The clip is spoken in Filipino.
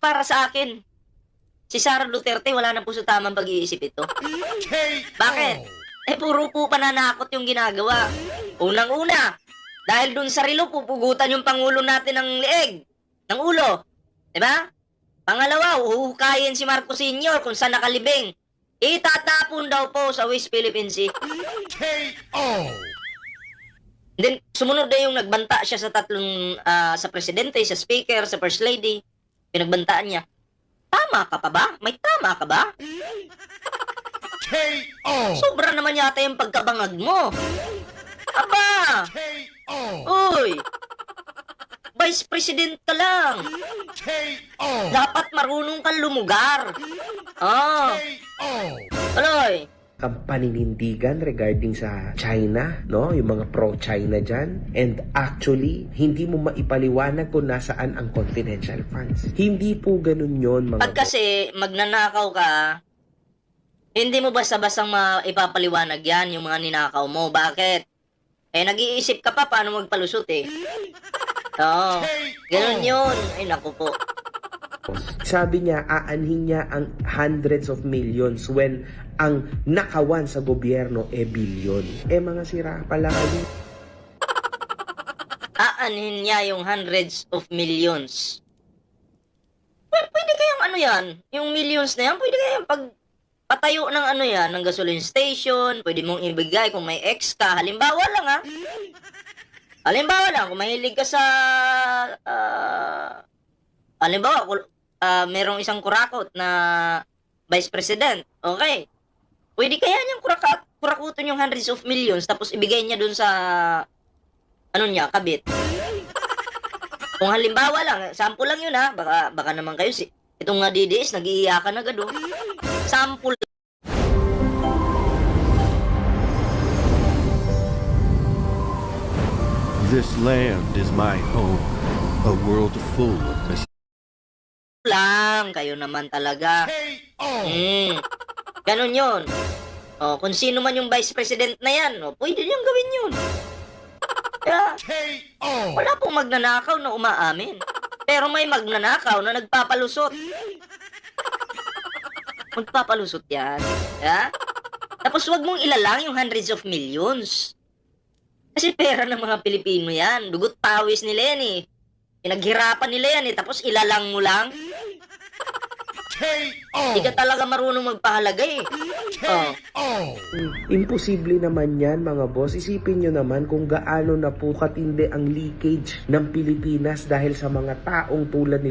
para sa akin, si Sara Duterte wala na po sa tamang pag-iisip ito. Bakit? Eh, puro po pananakot yung ginagawa. Unang-una, dahil dun sa relo, pupugutan yung Pangulo natin ng leeg, ng ulo. Diba? Pangalawa, uhukayin si Marcos Sr. kung saan nakalibing. Itatapon daw po sa West Philippine Sea. Then, sumunod na yung nagbanta siya sa tatlong, ah, sa presidente, sa speaker, sa first lady. Pinagbantaan niya. Tama ka pa ba? May tama ka ba? Sobra naman yata yung pagkabangag mo. Aba! Uy! Vice President ka lang. Dapat marunong kang lumugar. Ah, tuloy. ang paninindigan regarding sa China, no? Yung mga pro-China dyan. And actually, hindi mo maipaliwanag kung nasaan ang confidential funds. Hindi po ganun yon mga Pag kasi magnanakaw ka, hindi mo basta-bastang maipapaliwanag yan yung mga ninakaw mo. Bakit? Eh, nag-iisip ka pa paano magpalusot eh. Oo. Ganun yun. Ay, naku po. Sabi niya, aanhin niya ang hundreds of millions when ang nakawan sa gobyerno e billion. Eh mga sira pala kayo. Aanhin niya yung hundreds of millions. Pwede kayang ano yan? Yung millions na yan, pwede kayang pag patayo ng ano yan, ng gasoline station, pwede mong ibigay kung may ex ka. Halimbawa lang ha. Halimbawa lang, kung mahilig ka sa... ah, halimbawa, ah, merong isang kurakot na vice president. Okay. Pwede kaya niyang kuraka, kurakutin yung hundreds of millions tapos ibigay niya dun sa ano niya, kabit. Kung halimbawa lang, sample lang yun ha, baka, baka naman kayo si, itong nga DDS, nag-iiyakan agad oh. Sample This land is my home, a world full of mystery. Lang, kayo naman talaga. Mm. Ganon yun. O, kung sino man yung vice president na yan, o, pwede niyang gawin yun. Kaya, wala pong magnanakaw na umaamin. Pero may magnanakaw na nagpapalusot. Magpapalusot yan. Ya? Tapos wag mong ilalang yung hundreds of millions. Kasi pera ng mga Pilipino yan. Dugot pawis nila yan eh. Pinaghirapan nila yan eh. Tapos ilalang mo lang. Hindi ka talaga marunong magpahalaga eh. Oh. Imposible naman yan mga boss. Isipin nyo naman kung gaano na po katindi ang leakage ng Pilipinas dahil sa mga taong tulad nito